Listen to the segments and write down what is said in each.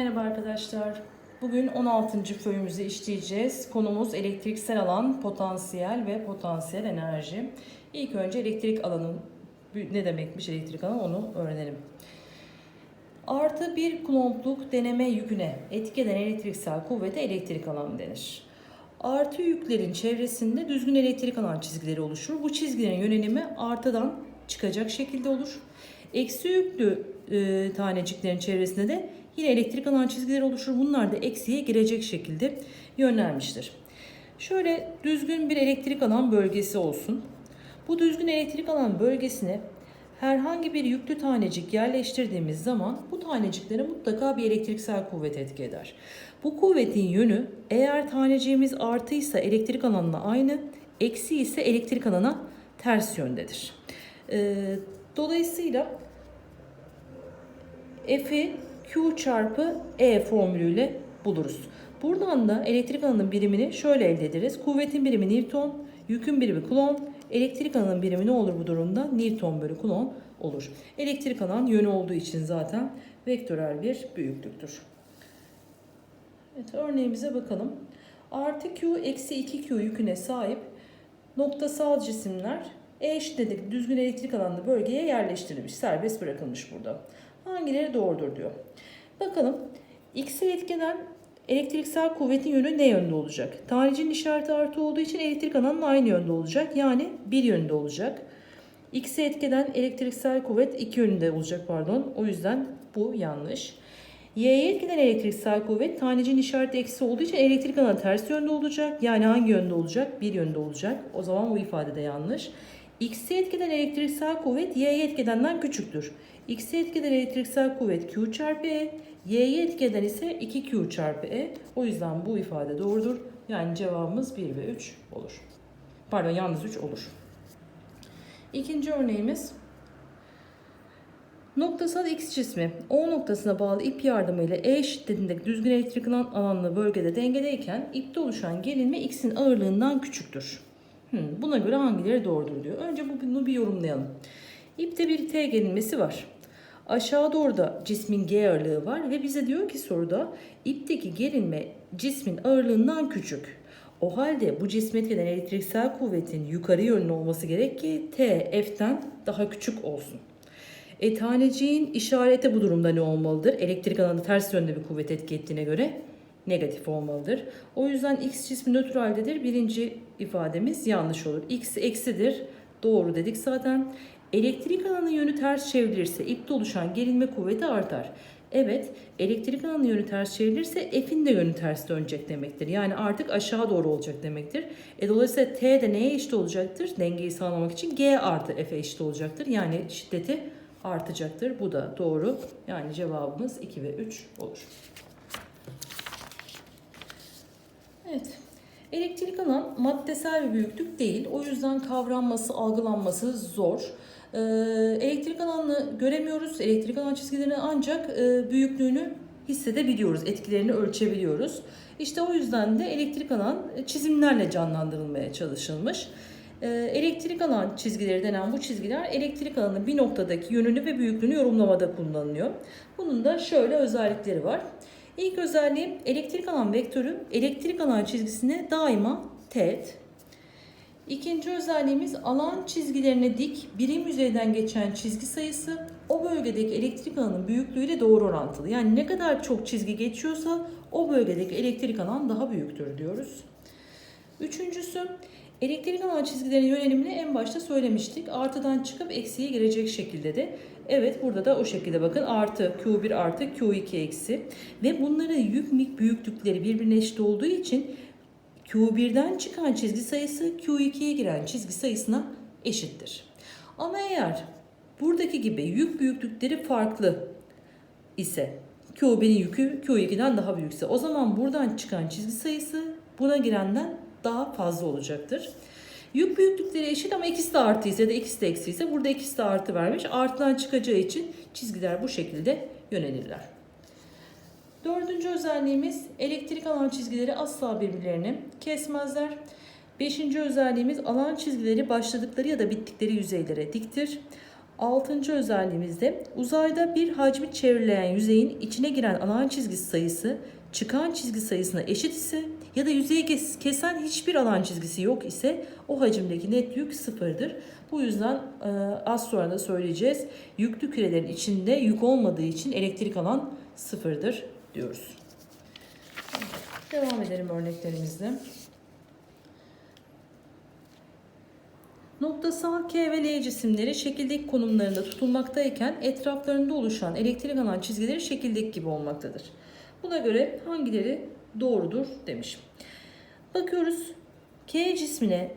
Merhaba arkadaşlar. Bugün 16. föyümüzü işleyeceğiz. Konumuz elektriksel alan, potansiyel ve potansiyel enerji. İlk önce elektrik alanı ne demekmiş elektrik alanı onu öğrenelim. Artı bir kulompluk deneme yüküne etki eden elektriksel kuvvete elektrik alanı denir. Artı yüklerin çevresinde düzgün elektrik alan çizgileri oluşur. Bu çizgilerin yönelimi artıdan çıkacak şekilde olur. Eksi yüklü e, taneciklerin çevresinde de yine elektrik alan çizgileri oluşur. Bunlar da eksiye girecek şekilde yönlenmiştir. Şöyle düzgün bir elektrik alan bölgesi olsun. Bu düzgün elektrik alan bölgesine herhangi bir yüklü tanecik yerleştirdiğimiz zaman bu taneciklere mutlaka bir elektriksel kuvvet etki eder. Bu kuvvetin yönü eğer taneciğimiz artıysa elektrik alanına aynı, eksi ise elektrik alana ters yöndedir. Ee, dolayısıyla F'i Q çarpı E formülüyle buluruz. Buradan da elektrik alanının birimini şöyle elde ederiz. Kuvvetin birimi Newton, yükün birimi Coulomb, elektrik alanının birimi ne olur bu durumda? Newton bölü Coulomb olur. Elektrik alan yönü olduğu için zaten vektörel bir büyüklüktür. Evet, örneğimize bakalım. Artı Q eksi 2Q yüküne sahip noktasal cisimler E eşitliğindeki düzgün elektrik alanlı bölgeye yerleştirilmiş, serbest bırakılmış burada. Hangileri doğrudur diyor. Bakalım X'e etkeden elektriksel kuvvetin yönü ne yönde olacak? Tanecinin işareti artı olduğu için elektrik alanının aynı yönde olacak. Yani bir yönde olacak. X'e etkeden elektriksel kuvvet iki yönünde olacak pardon. O yüzden bu yanlış. Y'ye etkiden elektriksel kuvvet tanecinin işareti eksi olduğu için elektrik alanı ters yönde olacak. Yani hangi yönde olacak? Bir yönde olacak. O zaman bu ifade de yanlış. X'e etkiden elektriksel kuvvet Y'ye etkidenden küçüktür. X'e etkiden elektriksel kuvvet Q çarpı E, Y'ye etkiden ise 2Q çarpı E. O yüzden bu ifade doğrudur. Yani cevabımız 1 ve 3 olur. Pardon yalnız 3 olur. İkinci örneğimiz Noktasal X cismi O noktasına bağlı ip yardımıyla E şiddetindeki düzgün elektrik alanlı bölgede dengedeyken ipte oluşan gerilme X'in ağırlığından küçüktür. Hmm, buna göre hangileri doğrudur diyor. Önce bunu bir yorumlayalım. İpte bir T gerilmesi var. Aşağı doğru da cismin G ağırlığı var ve bize diyor ki soruda ipteki gerilme cismin ağırlığından küçük. O halde bu cisme etkilenen elektriksel kuvvetin yukarı yönlü olması gerek ki T F'ten daha küçük olsun. E taneciğin işareti bu durumda ne olmalıdır? Elektrik alanı ters yönde bir kuvvet etki ettiğine göre negatif olmalıdır. O yüzden x cismi nötraldedir. Birinci ifademiz yanlış olur. x eksidir. Doğru dedik zaten. Elektrik alanı yönü ters çevrilirse ipte oluşan gerilme kuvveti artar. Evet, elektrik alanı yönü ters çevrilirse F'in de yönü ters dönecek demektir. Yani artık aşağı doğru olacak demektir. E, dolayısıyla T de neye eşit olacaktır? Dengeyi sağlamak için G artı F'e eşit olacaktır. Yani şiddeti artacaktır. Bu da doğru. Yani cevabımız 2 ve 3 olur. Evet. Elektrik alan maddesel bir büyüklük değil. O yüzden kavranması, algılanması zor. Ee, elektrik alanını göremiyoruz. Elektrik alan çizgilerini ancak e, büyüklüğünü hissedebiliyoruz, etkilerini ölçebiliyoruz. İşte o yüzden de elektrik alan çizimlerle canlandırılmaya çalışılmış. Ee, elektrik alan çizgileri denen bu çizgiler elektrik alanının bir noktadaki yönünü ve büyüklüğünü yorumlamada kullanılıyor. Bunun da şöyle özellikleri var. İlk özelliği elektrik alan vektörü elektrik alan çizgisine daima teğet. İkinci özelliğimiz alan çizgilerine dik birim yüzeyden geçen çizgi sayısı o bölgedeki elektrik alanın büyüklüğüyle doğru orantılı. Yani ne kadar çok çizgi geçiyorsa o bölgedeki elektrik alan daha büyüktür diyoruz. Üçüncüsü elektrik alan çizgilerinin yönelimini en başta söylemiştik. Artıdan çıkıp eksiye girecek şekilde de Evet burada da o şekilde bakın artı Q1 artı Q2 eksi ve bunların yük büyüklükleri birbirine eşit olduğu için Q1'den çıkan çizgi sayısı Q2'ye giren çizgi sayısına eşittir. Ama eğer buradaki gibi yük büyüklükleri farklı ise Q1'in yükü Q2'den daha büyükse o zaman buradan çıkan çizgi sayısı buna girenden daha fazla olacaktır. Yük büyüklükleri eşit ama ikisi de artı ise de ikisi de eksi ise burada ikisi de artı vermiş. Artıdan çıkacağı için çizgiler bu şekilde yönelirler. Dördüncü özelliğimiz elektrik alan çizgileri asla birbirlerini kesmezler. Beşinci özelliğimiz alan çizgileri başladıkları ya da bittikleri yüzeylere diktir. Altıncı özelliğimizde uzayda bir hacmi çevrileyen yüzeyin içine giren alan çizgisi sayısı çıkan çizgi sayısına eşit ise ya da yüzeyi kes- kesen hiçbir alan çizgisi yok ise o hacimdeki net yük sıfırdır. Bu yüzden e, az sonra da söyleyeceğiz. Yüklü kürelerin içinde yük olmadığı için elektrik alan sıfırdır diyoruz. Devam edelim örneklerimizle. Noktasal K ve L cisimleri şekildeki konumlarında tutulmaktayken etraflarında oluşan elektrik alan çizgileri şekildeki gibi olmaktadır. Buna göre hangileri doğrudur demiş. Bakıyoruz K cismine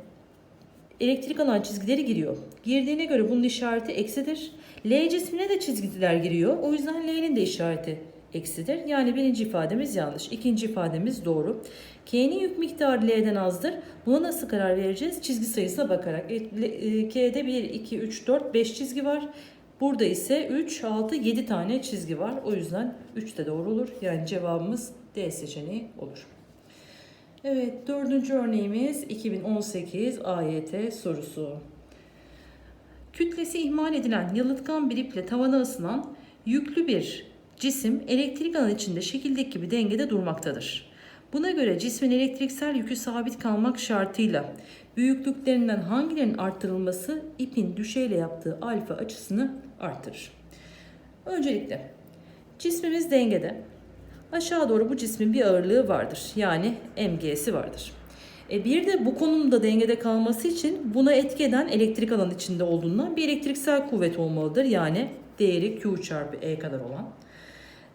elektrik alan çizgileri giriyor. Girdiğine göre bunun işareti eksidir. L cismine de çizgiler giriyor. O yüzden L'nin de işareti eksidir. Yani birinci ifademiz yanlış. İkinci ifademiz doğru. K'nin yük miktarı L'den azdır. Buna nasıl karar vereceğiz? Çizgi sayısına bakarak. L- e, K'de 1, 2, 3, 4, 5 çizgi var. Burada ise 3, 6, 7 tane çizgi var. O yüzden 3 de doğru olur. Yani cevabımız D seçeneği olur. Evet dördüncü örneğimiz 2018 AYT sorusu. Kütlesi ihmal edilen yalıtkan bir iple tavana ısınan yüklü bir cisim elektrik alan içinde şekildeki gibi dengede durmaktadır. Buna göre cismin elektriksel yükü sabit kalmak şartıyla büyüklüklerinden hangilerinin arttırılması ipin düşeyle yaptığı alfa açısını artırır. Öncelikle cismimiz dengede. Aşağı doğru bu cismin bir ağırlığı vardır. Yani mg'si vardır. E bir de bu konumda dengede kalması için buna etki eden elektrik alan içinde olduğundan bir elektriksel kuvvet olmalıdır. Yani değeri Q çarpı E kadar olan.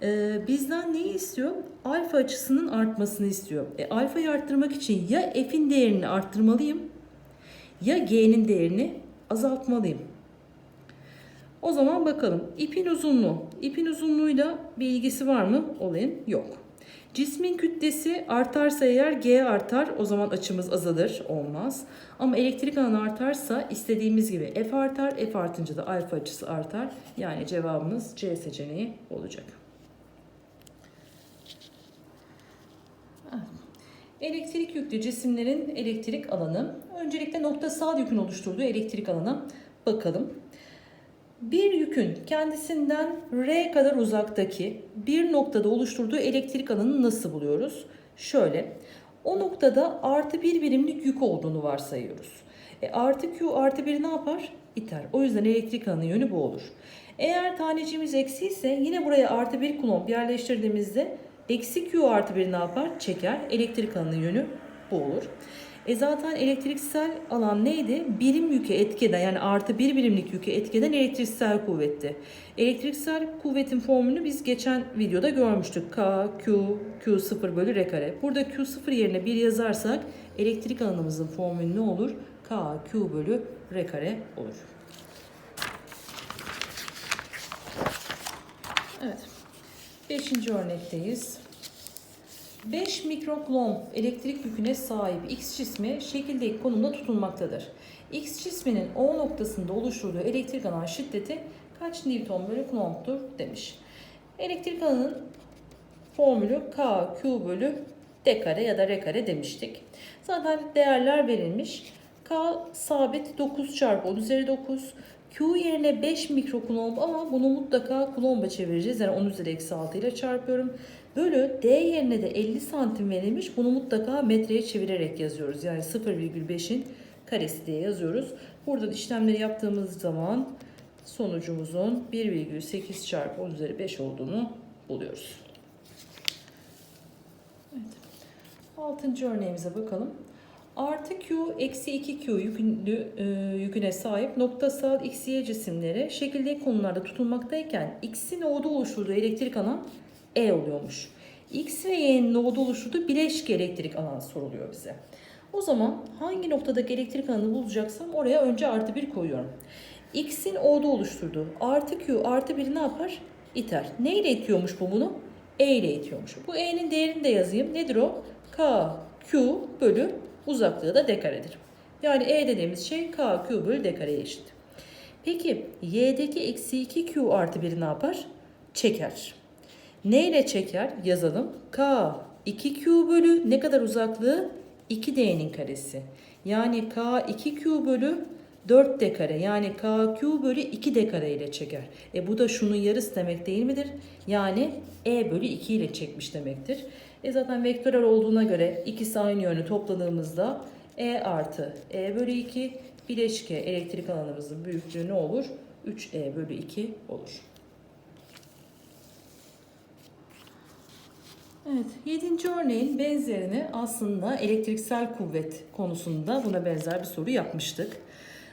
E, bizden neyi istiyor? Alfa açısının artmasını istiyor. E, alfayı arttırmak için ya F'in değerini arttırmalıyım ya G'nin değerini azaltmalıyım. O zaman bakalım ipin uzunluğu. İpin uzunluğuyla bir ilgisi var mı? Olayın yok. Cismin kütlesi artarsa eğer G artar o zaman açımız azalır olmaz. Ama elektrik alanı artarsa istediğimiz gibi F artar. F artınca da alfa açısı artar. Yani cevabımız C seçeneği olacak. Elektrik yüklü cisimlerin elektrik alanı. Öncelikle noktasal yükün oluşturduğu elektrik alana bakalım. Bir yükün kendisinden R kadar uzaktaki bir noktada oluşturduğu elektrik alanını nasıl buluyoruz? Şöyle, o noktada artı bir birimlik yük olduğunu varsayıyoruz. E, artı Q artı 1 ne yapar? İter. O yüzden elektrik alanı yönü bu olur. Eğer taneciğimiz eksi ise yine buraya artı bir kulomb yerleştirdiğimizde eksi Q artı 1 ne yapar? Çeker. Elektrik alanı yönü bu olur. E zaten elektriksel alan neydi? Birim yüke etkeden yani artı bir birimlik yüke etkeden elektriksel kuvvetti. Elektriksel kuvvetin formülünü biz geçen videoda görmüştük. K, Q, Q0 bölü R kare. Burada Q0 yerine 1 yazarsak elektrik alanımızın formülü ne olur? K, Q bölü R kare olur. Evet. Beşinci örnekteyiz. 5 mikroklomb elektrik yüküne sahip X cismi şekildeki konumda tutulmaktadır. X cisminin O noktasında oluşturduğu elektrik alan şiddeti kaç Newton bölü klomptur demiş. Elektrik alanın formülü K, Q bölü D kare ya da R kare demiştik. Zaten değerler verilmiş. K sabit 9 çarpı 10 üzeri 9. Q yerine 5 mikrokulomb ama bunu mutlaka kulomba çevireceğiz. Yani 10 üzeri eksi 6 ile çarpıyorum. Bölü D yerine de 50 santim verilmiş. Bunu mutlaka metreye çevirerek yazıyoruz. Yani 0,5'in karesi diye yazıyoruz. Burada işlemleri yaptığımız zaman sonucumuzun 1,8 çarpı 10 üzeri 5 olduğunu buluyoruz. Evet. Altıncı örneğimize bakalım. Artı Q eksi 2Q yükünlü, e, yüküne sahip noktasal X, Y cisimleri şekildeki konularda tutulmaktayken X'in O'da oluşturduğu elektrik alan E oluyormuş. X ve Y'nin O'da oluşturduğu bileşik elektrik alan soruluyor bize. O zaman hangi noktadaki elektrik alanı bulacaksam oraya önce artı 1 koyuyorum. X'in O'da oluşturduğu artı Q artı 1 ne yapar? İter. Neyle itiyormuş bu bunu? E ile itiyormuş. Bu E'nin değerini de yazayım. Nedir o? K, Q bölü uzaklığı da d karedir. Yani E dediğimiz şey K, Q bölü d kareye eşit. Peki Y'deki eksi 2Q artı 1 ne yapar? Çeker. Ne ile çeker? Yazalım. K 2Q bölü ne kadar uzaklığı? 2D'nin karesi. Yani K 2Q bölü 4 d kare yani KQ bölü 2 d kare ile çeker. E bu da şunun yarısı demek değil midir? Yani E bölü 2 ile çekmiş demektir. E zaten vektörel olduğuna göre ikisi aynı yönü topladığımızda E artı E bölü 2 bileşke elektrik alanımızın büyüklüğü ne olur? 3E bölü 2 olur. Evet, yedinci örneğin benzerini aslında elektriksel kuvvet konusunda buna benzer bir soru yapmıştık.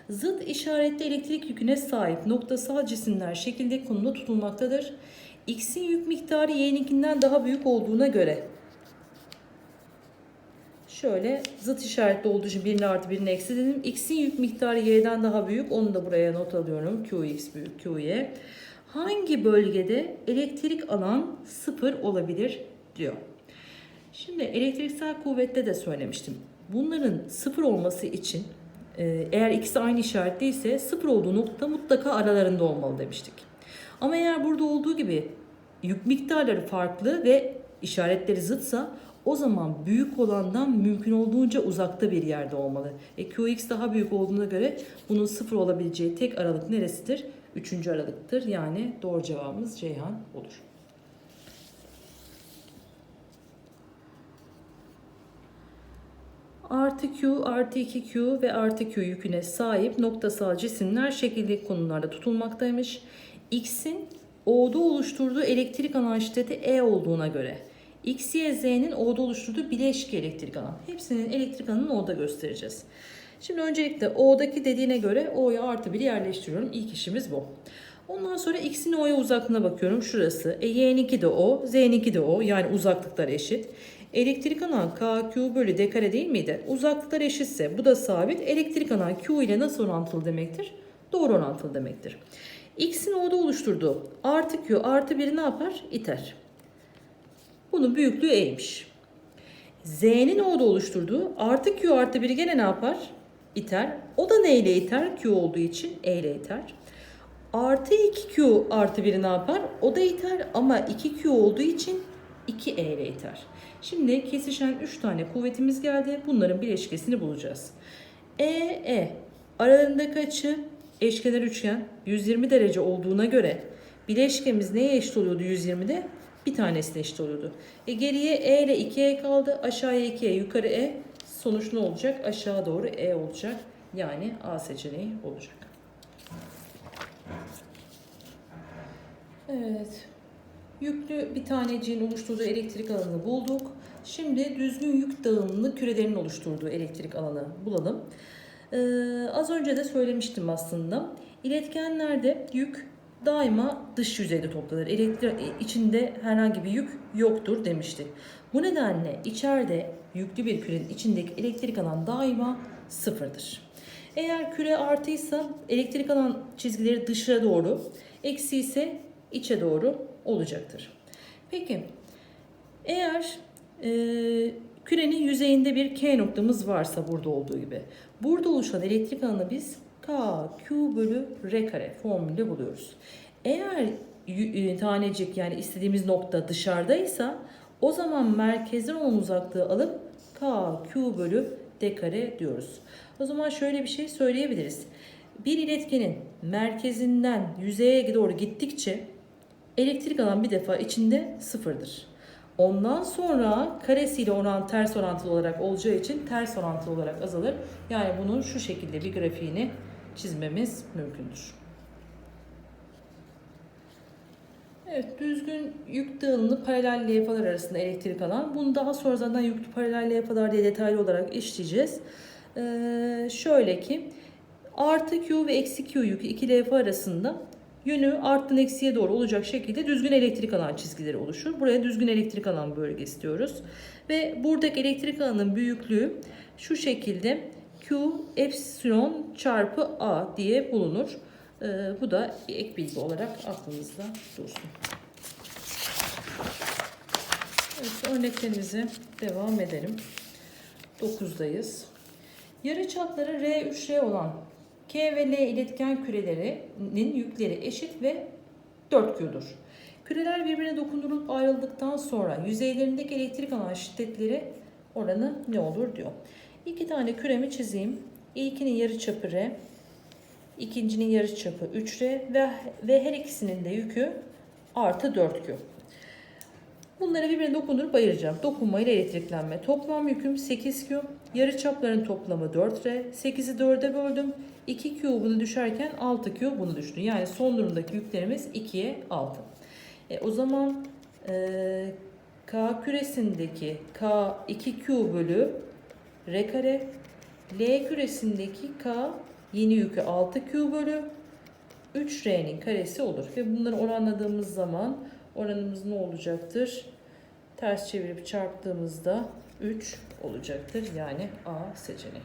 Zıt işaretli elektrik yüküne sahip noktasal cisimler şekilde konumda tutulmaktadır. X'in yük miktarı Y'ninkinden daha büyük olduğuna göre Şöyle zıt işaretli olduğu için birini artı birini eksi dedim. X'in yük miktarı Y'den daha büyük. Onu da buraya not alıyorum. QX büyük QY. Hangi bölgede elektrik alan sıfır olabilir diyor. Şimdi elektriksel kuvvette de söylemiştim. Bunların sıfır olması için e, eğer ikisi aynı işaretliyse sıfır olduğu nokta mutlaka aralarında olmalı demiştik. Ama eğer burada olduğu gibi yük miktarları farklı ve işaretleri zıtsa o zaman büyük olandan mümkün olduğunca uzakta bir yerde olmalı. E, QX daha büyük olduğuna göre bunun sıfır olabileceği tek aralık neresidir? Üçüncü aralıktır. Yani doğru cevabımız Ceyhan olur. Artı Q, artı 2Q ve artı Q yüküne sahip noktasal cisimler şekilli konumlarda tutulmaktaymış. X'in O'da oluşturduğu elektrik alan şiddeti E olduğuna göre X, Y, Z'nin O'da oluşturduğu bileşke elektrik alan. Hepsinin elektrik alanını O'da göstereceğiz. Şimdi öncelikle O'daki dediğine göre O'ya artı 1'i yerleştiriyorum. İlk işimiz bu. Ondan sonra X'in O'ya uzaklığına bakıyorum. Şurası. E, Y'ninki de O, Z'ninki de O. Yani uzaklıklar eşit. Elektrik alan KQ bölü D kare değil miydi? Uzaklıklar eşitse bu da sabit. Elektrik alan Q ile nasıl orantılı demektir? Doğru orantılı demektir. X'in O'da oluşturduğu artı Q artı 1'i ne yapar? İter. Bunun büyüklüğü E'ymiş. Z'nin O'da oluşturduğu artı Q artı 1'i gene ne yapar? İter. O da ne ile iter? Q olduğu için E ile iter. Artı 2Q artı 1'i ne yapar? O da iter ama 2Q olduğu için 2E ile iter. Şimdi kesişen 3 tane kuvvetimiz geldi. Bunların bileşkesini bulacağız. E, E. Aralarındaki açı eşkenar üçgen 120 derece olduğuna göre bileşkemiz neye eşit oluyordu 120'de? Bir tanesine eşit oluyordu. E geriye E ile 2E kaldı. Aşağıya 2E, yukarı E. Sonuç ne olacak? Aşağı doğru E olacak. Yani A seçeneği olacak. Evet. Yüklü bir taneciğin oluşturduğu elektrik alanını bulduk. Şimdi düzgün yük dağılımlı kürelerin oluşturduğu elektrik alanı bulalım. Ee, az önce de söylemiştim aslında. İletkenlerde yük daima dış yüzeyde toplanır. Elektrik içinde herhangi bir yük yoktur demiştik. Bu nedenle içeride yüklü bir kürenin içindeki elektrik alan daima sıfırdır. Eğer küre artıysa elektrik alan çizgileri dışarı doğru, eksi ise içe doğru olacaktır. Peki eğer e, kürenin yüzeyinde bir K noktamız varsa burada olduğu gibi burada oluşan elektrik alanı biz K, Q bölü R kare formülü buluyoruz. Eğer e, tanecik yani istediğimiz nokta dışarıdaysa o zaman merkezden olan uzaklığı alıp K, Q bölü D kare diyoruz. O zaman şöyle bir şey söyleyebiliriz. Bir iletkenin merkezinden yüzeye doğru gittikçe elektrik alan bir defa içinde sıfırdır. Ondan sonra karesiyle oran ters orantılı olarak olacağı için ters orantılı olarak azalır. Yani bunun şu şekilde bir grafiğini çizmemiz mümkündür. Evet, düzgün yük dağılımlı paralel levhalar arasında elektrik alan. Bunu daha sonra zaten yüklü paralel levhalar diye detaylı olarak işleyeceğiz. Ee, şöyle ki artı Q ve eksi Q yükü iki levha arasında yönü arttan eksiye doğru olacak şekilde düzgün elektrik alan çizgileri oluşur. Buraya düzgün elektrik alan bölgesi diyoruz. Ve buradaki elektrik alanın büyüklüğü şu şekilde Q epsilon çarpı A diye bulunur. Ee, bu da ek bilgi olarak aklınızda dursun. Evet, örneklerimize devam edelim. 9'dayız. Yarı çapları R3R olan K ve L iletken kürelerinin yükleri eşit ve 4Q'dur. Küreler birbirine dokundurulup ayrıldıktan sonra yüzeylerindeki elektrik alan şiddetleri oranı ne olur diyor. İki tane küremi çizeyim. İlkinin yarı çapı R. İkincinin yarıçapı 3R ve, ve her ikisinin de yükü artı 4Q. Bunları birbirine dokundurup ayıracağım. Dokunma ile elektriklenme. Toplam yüküm 8Q. Yarıçapların toplamı 4R. 8'i 4'e böldüm. 2Q bunu düşerken 6Q bunu düştü. Yani son durumdaki yüklerimiz 2'ye 6. E, o zaman e, K küresindeki K 2Q bölü R kare L küresindeki K yeni yükü 6Q bölü 3R'nin karesi olur. Ve bunları oranladığımız zaman oranımız ne olacaktır? Ters çevirip çarptığımızda 3 olacaktır. Yani A seçeneği.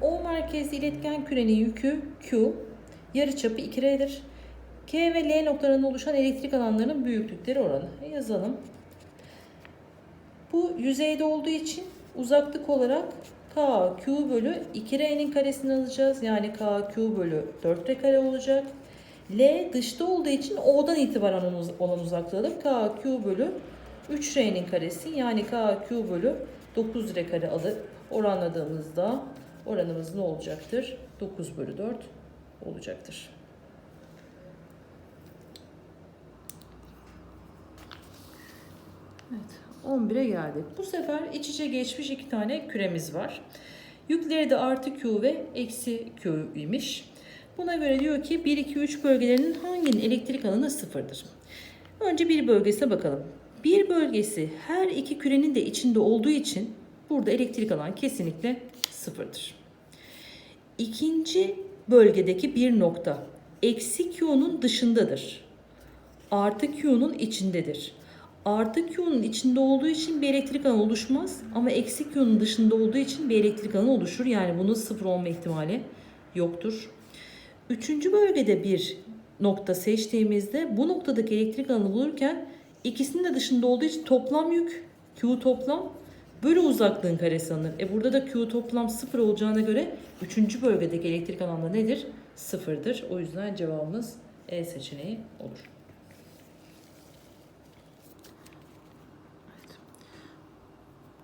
O merkezli iletken kürenin yükü Q, yarıçapı 2R'dir. K ve L noktalarında oluşan elektrik alanlarının büyüklükleri oranı. E, yazalım. Bu yüzeyde olduğu için uzaklık olarak K Q bölü 2R'nin karesini alacağız. Yani K Q bölü 4R kare olacak. L dışta olduğu için O'dan itibaren olan uzaklığıdır. K Q bölü 3R'nin karesi yani K Q bölü 9R kare alıp oranladığımızda oranımız ne olacaktır? 9 bölü 4 olacaktır. Evet, 11'e geldik. Bu sefer iç içe geçmiş iki tane küremiz var. Yükleri de artı Q ve eksi Q imiş. Buna göre diyor ki 1, 2, 3 bölgelerinin hanginin elektrik alanı sıfırdır? Önce bir bölgesine bakalım. Bir bölgesi her iki kürenin de içinde olduğu için burada elektrik alan kesinlikle sıfırdır. İkinci bölgedeki bir nokta eksi Q'nun dışındadır. Artı Q'nun içindedir. Artı Q'nun içinde olduğu için bir elektrik alanı oluşmaz ama eksi Q'nun dışında olduğu için bir elektrik alanı oluşur. Yani bunun sıfır olma ihtimali yoktur. Üçüncü bölgede bir nokta seçtiğimizde bu noktadaki elektrik alanı bulurken ikisinin de dışında olduğu için toplam yük Q toplam bölü uzaklığın karesi alınır. E burada da Q toplam sıfır olacağına göre üçüncü bölgedeki elektrik alanı nedir? Sıfırdır. O yüzden cevabımız E seçeneği olur.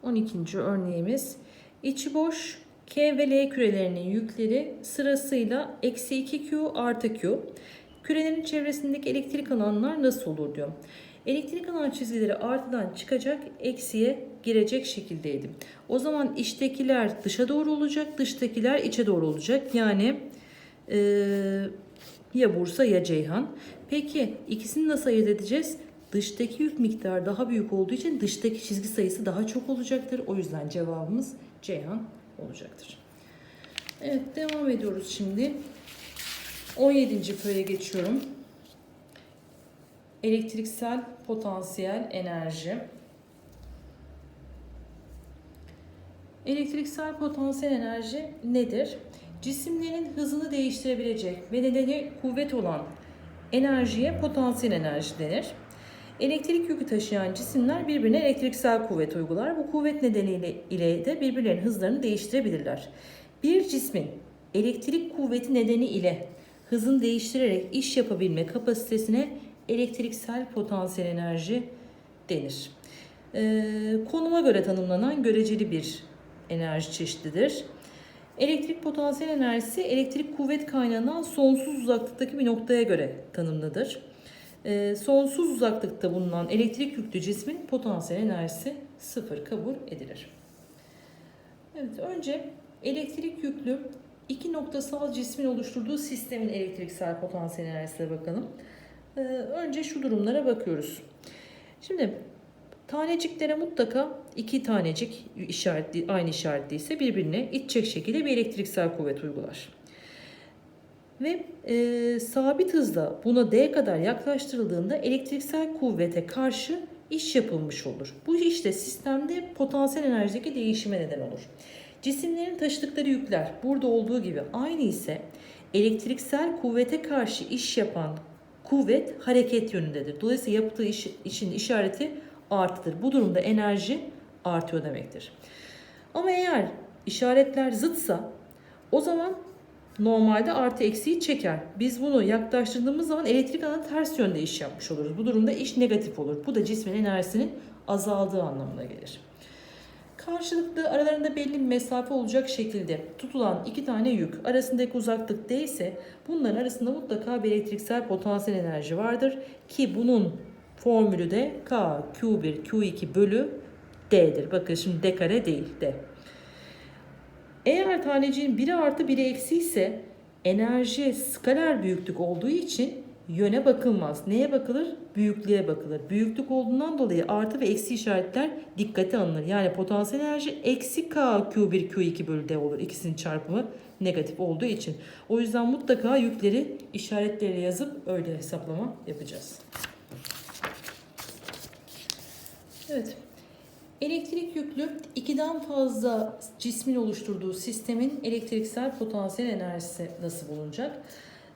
12. örneğimiz içi boş K ve L kürelerinin yükleri sırasıyla eksi 2Q artı Q. Kürelerin çevresindeki elektrik alanlar nasıl olur diyor. Elektrik alan çizgileri artıdan çıkacak, eksiye girecek şekildeydi. O zaman içtekiler dışa doğru olacak, dıştakiler içe doğru olacak. Yani e, ya Bursa ya Ceyhan. Peki ikisini nasıl ayırt edeceğiz? Dıştaki yük miktarı daha büyük olduğu için dıştaki çizgi sayısı daha çok olacaktır. O yüzden cevabımız Ceyhan olacaktır. Evet devam ediyoruz şimdi. 17. köye geçiyorum. Elektriksel potansiyel enerji. Elektriksel potansiyel enerji nedir? Cisimlerin hızını değiştirebilecek ve nedeni kuvvet olan enerjiye potansiyel enerji denir. Elektrik yükü taşıyan cisimler birbirine elektriksel kuvvet uygular. Bu kuvvet nedeniyle ile de birbirlerinin hızlarını değiştirebilirler. Bir cismin elektrik kuvveti nedeni ile hızını değiştirerek iş yapabilme kapasitesine elektriksel potansiyel enerji denir. Ee, konuma göre tanımlanan göreceli bir enerji çeşididir. Elektrik potansiyel enerjisi elektrik kuvvet kaynağından sonsuz uzaklıktaki bir noktaya göre tanımlıdır. E, sonsuz uzaklıkta bulunan elektrik yüklü cismin potansiyel enerjisi sıfır kabul edilir. Evet, önce elektrik yüklü iki noktasal cismin oluşturduğu sistemin elektriksel potansiyel enerjisine bakalım. E, önce şu durumlara bakıyoruz. Şimdi taneciklere mutlaka iki tanecik işaretli, aynı işaretliyse birbirine itecek şekilde bir elektriksel kuvvet uygular ve e, sabit hızla buna D kadar yaklaştırıldığında elektriksel kuvvete karşı iş yapılmış olur. Bu işte sistemde potansiyel enerjideki değişime neden olur. Cisimlerin taşıdıkları yükler burada olduğu gibi aynı ise elektriksel kuvvete karşı iş yapan kuvvet hareket yönündedir. Dolayısıyla yaptığı iş, işin işareti artıdır. Bu durumda enerji artıyor demektir. Ama eğer işaretler zıtsa o zaman normalde artı eksiği çeker. Biz bunu yaklaştırdığımız zaman elektrik alanı ters yönde iş yapmış oluruz. Bu durumda iş negatif olur. Bu da cismin enerjisinin azaldığı anlamına gelir. Karşılıklı aralarında belli bir mesafe olacak şekilde tutulan iki tane yük arasındaki uzaklık D ise bunların arasında mutlaka bir elektriksel potansiyel enerji vardır ki bunun formülü de K Q1 Q2 bölü D'dir. Bakın şimdi D kare değil D. Eğer taneciğin biri artı biri eksi ise enerji skaler büyüklük olduğu için yöne bakılmaz. Neye bakılır? Büyüklüğe bakılır. Büyüklük olduğundan dolayı artı ve eksi işaretler dikkate alınır. Yani potansiyel enerji eksi K Q1 Q2 bölü D olur. İkisinin çarpımı negatif olduğu için. O yüzden mutlaka yükleri işaretleriyle yazıp öyle hesaplama yapacağız. Evet. Elektrik yüklü ikiden fazla cismin oluşturduğu sistemin elektriksel potansiyel enerjisi nasıl bulunacak?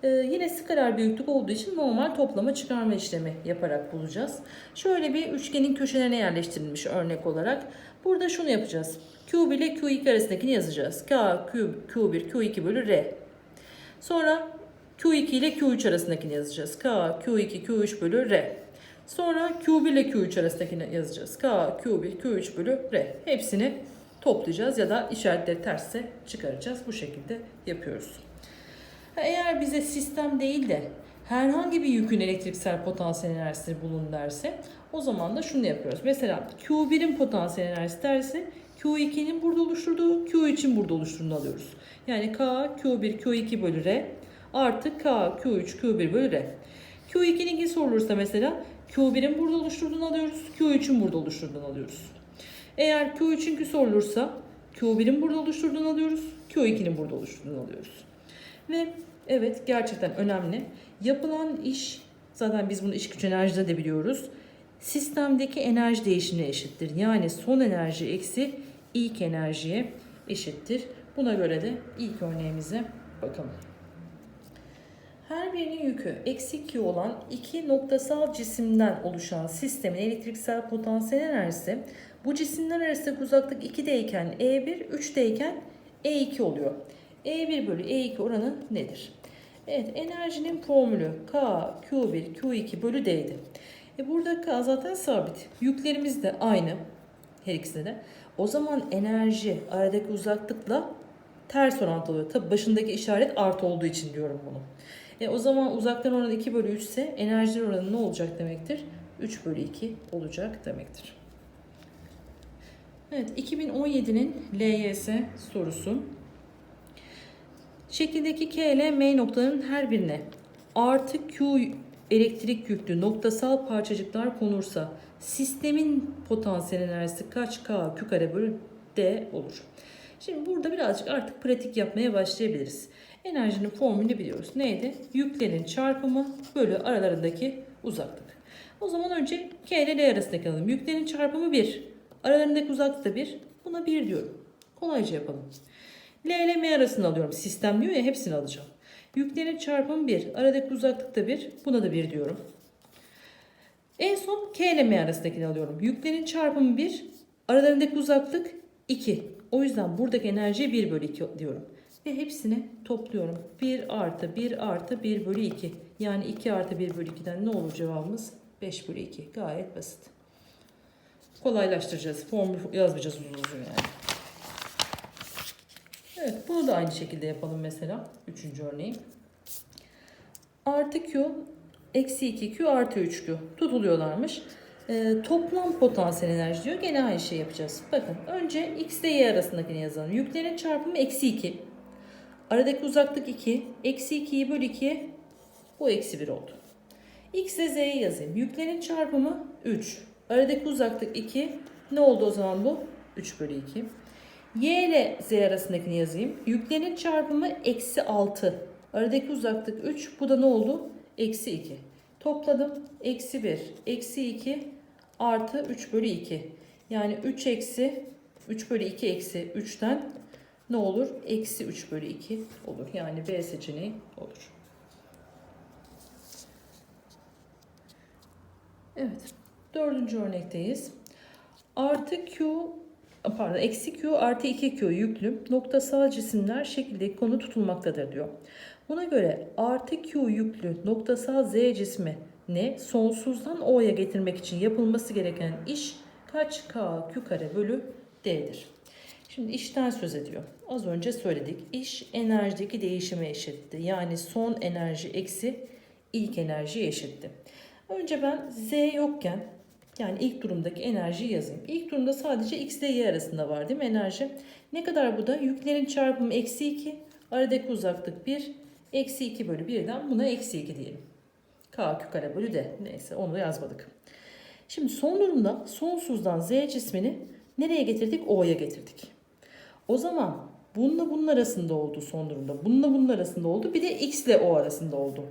Ee, yine skaler büyüklük olduğu için normal toplama çıkarma işlemi yaparak bulacağız. Şöyle bir üçgenin köşelerine yerleştirilmiş örnek olarak. Burada şunu yapacağız. Q1 ile Q2 arasındakini yazacağız. K, Q, Q1, Q2 bölü R. Sonra Q2 ile Q3 arasındakini yazacağız. K, Q2, Q3 bölü R. Sonra Q1 ile Q3 arasındakini yazacağız. K, Q1, Q3 bölü R. Hepsini toplayacağız ya da işaretleri tersse çıkaracağız. Bu şekilde yapıyoruz. Eğer bize sistem değil de herhangi bir yükün elektriksel potansiyel enerjisi bulun derse o zaman da şunu yapıyoruz. Mesela Q1'in potansiyel enerjisi derse Q2'nin burada oluşturduğu Q3'in burada oluşturduğunu alıyoruz. Yani K, Q1, Q2 bölü R artı K, Q3, Q1 bölü R. Q2'ninki sorulursa mesela Q1'in burada oluşturduğunu alıyoruz. Q3'ün burada oluşturduğunu alıyoruz. Eğer Q3'ünkü sorulursa Q1'in burada oluşturduğunu alıyoruz. Q2'nin burada oluşturduğunu alıyoruz. Ve evet gerçekten önemli. Yapılan iş zaten biz bunu iş güç enerjide de biliyoruz. Sistemdeki enerji değişimine eşittir. Yani son enerji eksi ilk enerjiye eşittir. Buna göre de ilk örneğimize bakalım. Her birinin yükü eksi Q olan iki noktasal cisimden oluşan sistemin elektriksel potansiyel enerjisi bu cisimler arasındaki uzaklık 2'de iken E1, 3'te iken E2 oluyor. E1 bölü E2 oranı nedir? Evet enerjinin formülü K, Q1, Q2 bölü D'ydi. E burada K zaten sabit. Yüklerimiz de aynı. Her ikisinde de. O zaman enerji aradaki uzaklıkla ters orantılı oluyor. Tabi başındaki işaret artı olduğu için diyorum bunu. E o zaman uzaktan oranı 2 bölü 3 ise enerji oranı ne olacak demektir? 3 bölü 2 olacak demektir. Evet 2017'nin LYS sorusu. Şekildeki K ile M noktalarının her birine artı Q elektrik yüklü noktasal parçacıklar konursa sistemin potansiyel enerjisi kaç K Q kare bölü D olur? Şimdi burada birazcık artık pratik yapmaya başlayabiliriz. Enerjinin formülünü biliyoruz. Neydi? Yüklerin çarpımı bölü aralarındaki uzaklık. O zaman önce K ile L arasındaki alalım. Yüklerin çarpımı 1. Aralarındaki uzaklık da 1. Buna 1 diyorum. Kolayca yapalım. L ile M arasını alıyorum. Sistem diyor ya hepsini alacağım. Yüklerin çarpımı 1. Aradaki uzaklık da 1. Buna da 1 diyorum. En son K ile M arasındakini alıyorum. Yüklerin çarpımı 1. Aralarındaki uzaklık 2. O yüzden buradaki enerjiye 1 bölü 2 diyorum. Ve hepsini topluyorum. 1 artı 1 artı 1 bölü 2. Yani 2 artı 1 bölü 2'den ne olur cevabımız? 5 bölü 2. Gayet basit. Kolaylaştıracağız. Formül yazmayacağız uzun uzun yani. Evet bunu da aynı şekilde yapalım mesela. Üçüncü örneği. Artı Q eksi 2Q artı 3Q tutuluyorlarmış. Ee, toplam potansiyel enerji diyor. Gene aynı şey yapacağız. Bakın önce X ile Y arasındakini yazalım. Yüklerin çarpımı eksi 2. Aradaki uzaklık 2. Eksi 2'yi böl 2'ye bu eksi 1 oldu. X ile Z'yi yazayım. Yüklerin çarpımı 3. Aradaki uzaklık 2. Ne oldu o zaman bu? 3 bölü 2. Y ile Z arasındakini yazayım. Yüklerin çarpımı eksi 6. Aradaki uzaklık 3. Bu da ne oldu? Eksi 2. Topladım. Eksi 1. Eksi 2 artı 3 bölü 2. Yani 3 eksi 3 bölü 2 eksi 3'ten ne olur? Eksi 3 bölü 2 olur. Yani B seçeneği olur. Evet. Dördüncü örnekteyiz. Artı Q pardon eksi Q artı 2Q yüklü noktasal cisimler şekildeki konu tutulmaktadır diyor. Buna göre artı Q yüklü noktasal Z cismi ne sonsuzdan O'ya getirmek için yapılması gereken iş kaç K Q kare bölü D'dir. Şimdi işten söz ediyor. Az önce söyledik. İş enerjideki değişime eşitti. Yani son enerji eksi ilk enerji eşitti. Önce ben Z yokken yani ilk durumdaki enerjiyi yazayım. İlk durumda sadece X ile Y arasında var değil mi enerji? Ne kadar bu da? Yüklerin çarpımı eksi 2. Aradaki uzaklık 1. Eksi 2 bölü 1'den buna eksi 2 diyelim. K kök kare bölü D. Neyse onu yazmadık. Şimdi son durumda sonsuzdan Z cismini nereye getirdik? O'ya getirdik. O zaman bununla bunun arasında oldu son durumda. Bununla bunun arasında oldu. Bir de X ile O arasında oldu.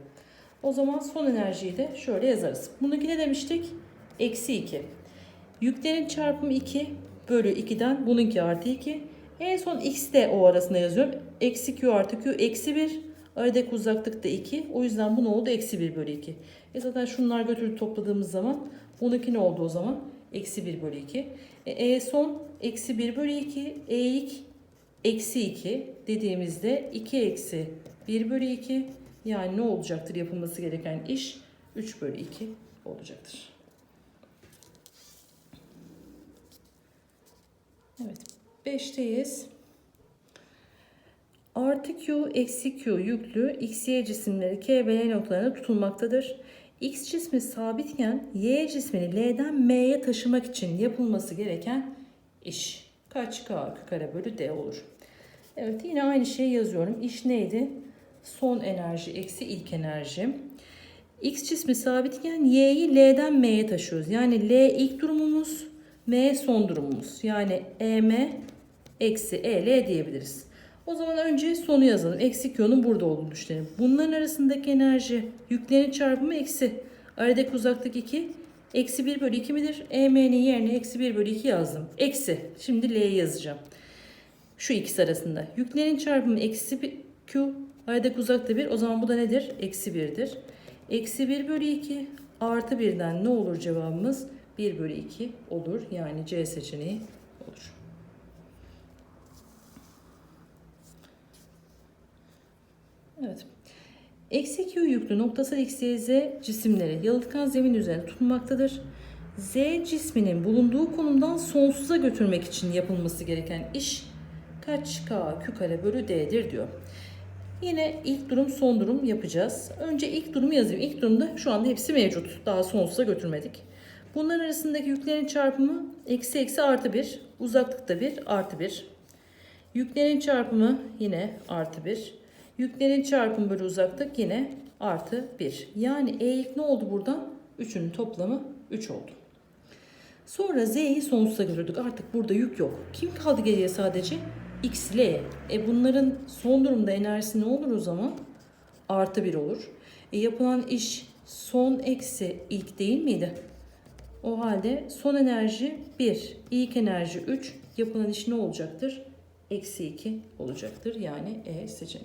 O zaman son enerjiyi de şöyle yazarız. Bununki ne demiştik? Eksi 2. Yüklerin çarpımı 2 bölü 2'den bununki artı 2. En son X ile O arasında yazıyorum. Eksi Q artı Q eksi 1. Aradaki uzaklık da 2. O yüzden bu ne oldu? Eksi 1 bölü 2. E zaten şunlar götürüp topladığımız zaman bununki ne oldu o zaman? Eksi 1 bölü 2. E, e son eksi 1 bölü 2. E ilk eksi 2 dediğimizde 2 eksi 1 bölü 2 yani ne olacaktır yapılması gereken iş 3 bölü 2 olacaktır. Evet 5'teyiz. Artı Q eksi Q yüklü X, Y cisimleri K ve L noktalarına tutulmaktadır. X cismi sabitken Y cismini L'den M'ye taşımak için yapılması gereken iş. Kaç K kare bölü D olur. Evet yine aynı şeyi yazıyorum. İş neydi? Son enerji eksi ilk enerji. X cismi sabitken Y'yi L'den M'ye taşıyoruz. Yani L ilk durumumuz, M son durumumuz. Yani EM eksi EL diyebiliriz. O zaman önce sonu yazalım. Eksi Q'nun burada olduğunu düşünelim. Bunların arasındaki enerji yüklerin çarpımı eksi. Aradaki uzaklık 2. Eksi 1 bölü 2 midir? EM'nin yerine eksi 1 bölü 2 yazdım. Eksi. Şimdi L'yi yazacağım. Şu ikisi arasında. Yüklerin çarpımı eksi Q. Aradaki uzaklık 1. O zaman bu da nedir? Eksi 1'dir. Eksi 1 bölü 2 artı 1'den ne olur cevabımız? 1 bölü 2 olur. Yani C seçeneği olur. Evet. Eksi Q yüklü noktasal X, Y, Z cisimleri yalıtkan zemin üzerinde tutulmaktadır. Z cisminin bulunduğu konumdan sonsuza götürmek için yapılması gereken iş kaç K Q kare bölü D'dir diyor. Yine ilk durum son durum yapacağız. Önce ilk durumu yazayım. İlk durumda şu anda hepsi mevcut. Daha sonsuza götürmedik. Bunların arasındaki yüklerin çarpımı eksi eksi artı 1. Uzaklıkta 1 artı 1. Yüklerin çarpımı yine artı 1. Yüklerin çarpımı bölü uzaklık yine artı 1. Yani E ilk ne oldu buradan? 3'ünün toplamı 3 oldu. Sonra Z'yi sonsuza götürdük. Artık burada yük yok. Kim kaldı geriye sadece? X ile. E bunların son durumda enerjisi ne olur o zaman? Artı 1 olur. E yapılan iş son eksi ilk değil miydi? O halde son enerji 1, ilk enerji 3. Yapılan iş ne olacaktır? Eksi 2 olacaktır. Yani E seçeneği.